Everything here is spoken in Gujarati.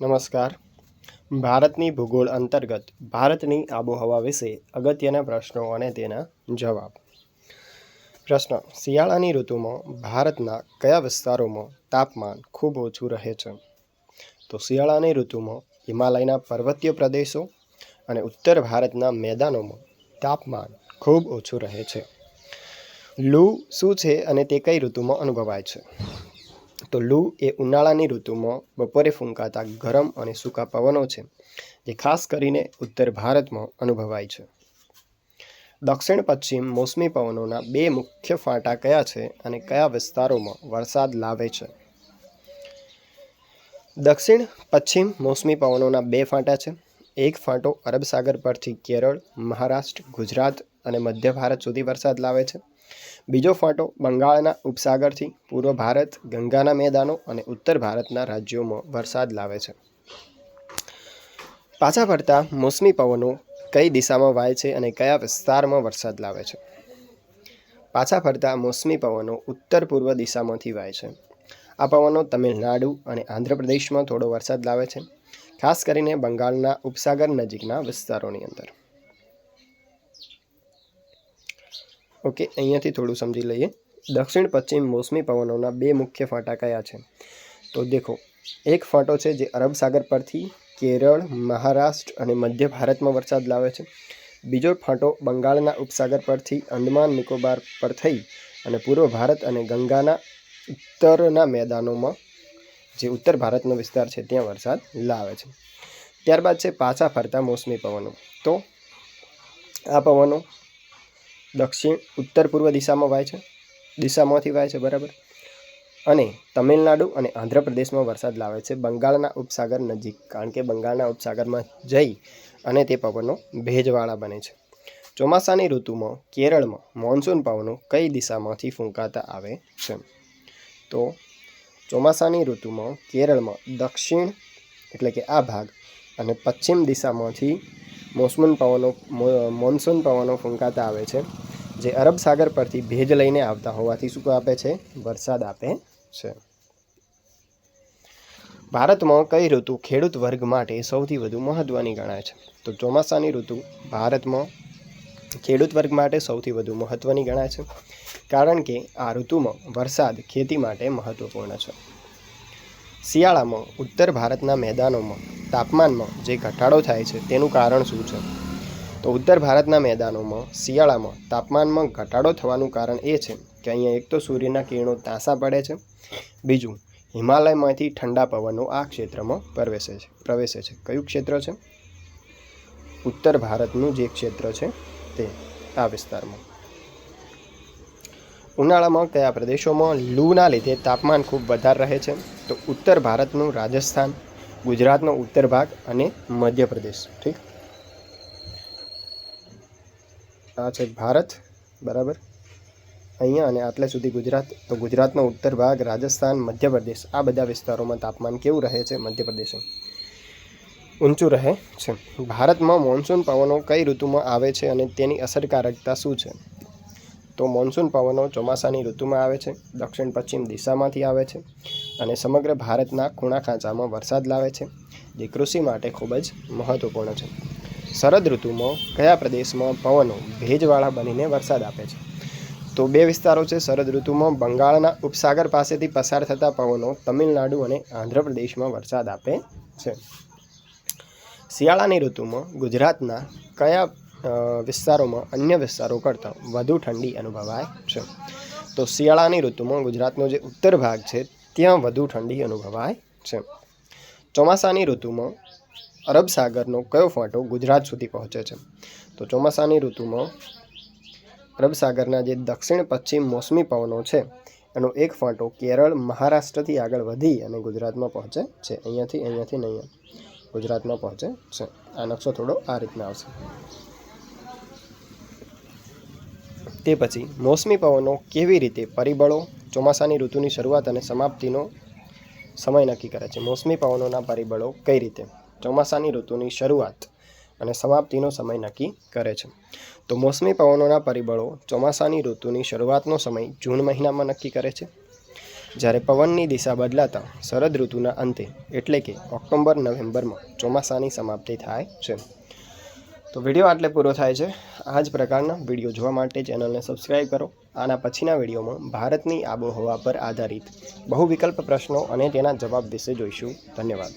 નમસ્કાર. ભારતની ભૂગોળ અંતર્ગત ભારતની આબોહવા વિશે અગત્યના પ્રશ્નો અને તેના જવાબ. પ્રશ્ન, શિયાળાની ઋતુમાં ભારતના કયા વિસ્તારોમાં તાપમાન ખૂબ ઓછું રહે છે? તો શિયાળાની ઋતુમાં હિમાલયના પર્વતીય પ્રદેશો અને ઉત્તર ભારતના મેદાનોમાં તાપમાન ખૂબ ઓછું રહે છે. લૂ શું છે અને તે કઈ ઋતુમાં અનુભવાય છે? તો લૂ એ ઉનાળાની ઋતુમાં બપોરે ફૂંકાતા ગરમ અને સૂકા પવનો છે, જે ખાસ કરીને ઉત્તર ભારતમાં અનુભવાય છે. દક્ષિણ પશ્ચિમ મોસમી પવનોના બે મુખ્ય ફાંટા કયા છે અને કયા વિસ્તારોમાં વરસાદ લાવે છે? દક્ષિણ પશ્ચિમ મોસમી પવનોના બે ફાંટા છે. એક ફાંટો અરબ સાગર પરથી કેરળ, મહારાષ્ટ્ર, ગુજરાત અને મધ્ય ભારત સુધી વરસાદ લાવે છે. બીજો ફાંટો બંગાળના ઉપસાગરથી પૂર્વ ભારત, ગંગાના મેદાનો અને ઉત્તર ભારતના રાજ્યોમાં વરસાદ લાવે છે. પાછા ફરતા મોસમી પવનો કઈ દિશામાં વાય છે અને કયા વિસ્તારમાં વરસાદ લાવે છે? પાછા ફરતા મોસમી પવનો ઉત્તર પૂર્વ દિશામાંથી વાય છે. આ પવનો તમિલનાડુ અને આંધ્રપ્રદેશમાં થોડો વરસાદ લાવે છે, ખાસ કરીને બંગાળના ઉપસાગર નજીકના વિસ્તારોની અંદર. ઓકે, અહીંયાથી થોડું સમજી લઈએ. દક્ષિણ પશ્ચિમ મોસમી પવનોના બે મુખ્ય ફાંટા કયા છે. તો દેખો, એક ફાંટો છે જે અરબ સાગર પરથી કેરળ, મહારાષ્ટ્ર અને મધ્ય ભારતમાં વરસાદ લાવે છે. બીજો ફાંટો બંગાળના ઉપસાગર પરથી અંદમાન નિકોબાર પર થઈ અને પૂર્વ ભારત અને ગંગાના ઉત્તરના મેદાનોમાં, જે ઉત્તર ભારતનો વિસ્તાર છે, ત્યાં વરસાદ લાવે છે. ત્યારબાદ છે પાછા ફરતા મોસમી પવનો. તો આ પવનો દક્ષિણ ઉત્તર પૂર્વ દિશામાં વાય છે. દિશામાંથી વાય છે, બરાબર? અને તમિલનાડુ અને આંધ્રપ્રદેશમાં વરસાદ લાવે છે, બંગાળના ઉપસાગર નજીક, કારણ કે બંગાળના ઉપસાગરમાં જઈ અને તે પવનો ભેજવાળા બને છે. ચોમાસાની ઋતુમાં કેરળમાં મોન્સૂન પવનો કઈ દિશામાંથી ફૂંકાતા આવે છે? તો ચોમાસાની ઋતુમાં કેરળમાં દક્ષિણ એટલે કે આ ભાગ અને પશ્ચિમ દિશામાંથી મોસમૂન પવનો મોન્સૂન પવનો ફૂંકાતા આવે છે, જે અરબ સાગર પરથી ભેજ લઈને આવતા હોવાથી શું આપે છે? વરસાદ આપે છે. ભારતમાં કઈ ઋતુ ખેડૂત વર્ગ માટે સૌથી વધુ મહત્ત્વની ગણાય છે? તો ચોમાસાની ઋતુ ભારતમાં ખેડૂત વર્ગ માટે સૌથી વધુ મહત્ત્વની ગણાય છે, કારણ કે આ ઋતુમાં વરસાદ ખેતી માટે મહત્ત્વપૂર્ણ છે. શિયાળામાં, ઉત્તર ભારતના મેદાનોમાં, તાપમાનમાં જે ઘટાડો થાય છે તેનું કારણ શું છે? તો ઉત્તર ભારતના મેદાનોમાં, શિયાળામાં તાપમાનમાં ઘટાડો થવાનું કારણ એ છે કે અહીંયા એક તો સૂર્યના કિરણો તાંસા પડે છે, બીજું હિમાલયમાંથી ઠંડા પવનો આ ક્ષેત્રમાં પ્રવેશે છે પ્રવેશે છે. કયું ક્ષેત્ર છે? ઉત્તર ભારતનું જે ક્ષેત્ર છે તે આ વિસ્તારમાં. ઉનાળામાં કયા પ્રદેશોમાં લૂના લીધે તાપમાન ખૂબ વધારે રહે છે? તો ઉત્તર ભારતનું રાજસ્થાન, ગુજરાતનો ઉત્તર ભાગ અને મધ્યપ્રદેશ. ઠીક? આ છે ભારત, બરાબર? અહીંયા અને આટલે સુધી ગુજરાત, તો ગુજરાતનો ઉત્તર ભાગ, રાજસ્થાન, મધ્યપ્રદેશ, આ બધા વિસ્તારોમાં તાપમાન કેવું રહે છે મધ્યપ્રદેશ? ઊંચું રહે છે. ભારતમાં મોન્સૂન પવનો કઈ ઋતુમાં આવે છે અને તેની અસરકારકતા શું છે? તો મોન્સૂન પવનો ચોમાસાની ઋતુમાં આવે છે, દક્ષિણ પશ્ચિમ દિશામાંથી આવે છે અને સમગ્ર ભારતના ખૂણા ખાંચામાં વરસાદ લાવે છે, જે કૃષિ માટે ખૂબ જ મહત્ત્વપૂર્ણ છે. શરદ ઋતુમાં કયા પ્રદેશમાં પવનો ભેજવાળા બનીને વરસાદ આપે છે? તો બે વિસ્તારો છે શરદ ઋતુમાં. બંગાળના ઉપસાગર પાસેથી પસાર થતા પવનો તમિલનાડુ અને આંધ્રપ્રદેશમાં વરસાદ આપે છે. શિયાળાની ઋતુમાં ગુજરાતના કયા વિસ્તારોમાં અન્ય વિસ્તારો કરતાં વધુ ઠંડી અનુભવાય છે. તો શિયાળાની ઋતુમાં ગુજરાતનો જે ઉત્તર ભાગ છે, ત્યાં વધુ ઠંડી અનુભવાય છે. ચોમાસાની ઋતુમાં અરબ સાગરનો કયો ફાંટો ગુજરાત સુધી પહોંચે છે? તો ચોમાસાની ઋતુમાં અરબ સાગરના જે દક્ષિણ પશ્ચિમ મોસમી પવનો છે, એનો એક ફાંટો કેરળ મહારાષ્ટ્રથી આગળ વધી અને ગુજરાતમાં પહોંચે છે. અહીંયાથી અહીંયાથી નહીં ગુજરાતમાં પહોંચે છે. આ નકશો થોડો આ રીતના આવશે. તે પછી મોસમી પવનો કેવી રીતે પરિબળો ચોમાસાની ઋતુની શરૂઆત અને સમાપ્તિનો સમય નક્કી કરે છે? મોસમી પવનોના પરિબળો કઈ રીતે? ચોમાસાની ઋતુની શરૂઆત અને સમાપ્તિનો સમય નક્કી કરે છે. તો મોસમી પવનોના પરિબળો ચોમાસાની ઋતુની શરૂઆતનો સમય જૂન મહિનામાં નક્કી કરે છે. જ્યારે પવનની દિશા બદલાતા શરદ ઋતુના અંતે, એટલે કે ઓક્ટોબર, નવેમ્બરમાં ચોમાસાની સમાપ્તિ થાય છે. તો વીડિયો આટલે પૂરો થાય છે. આ જ પ્રકારના વીડિયો જોવા માટે ચેનલને સબસ્ક્રાઈબ કરો. આના પછીના વિડીયોમાં ભારતની આબોહવા પર આધારિત બહુ વિકલ્પ પ્રશ્નો અને તેના જવાબ વિશે જોઈશું. ધન્યવાદ.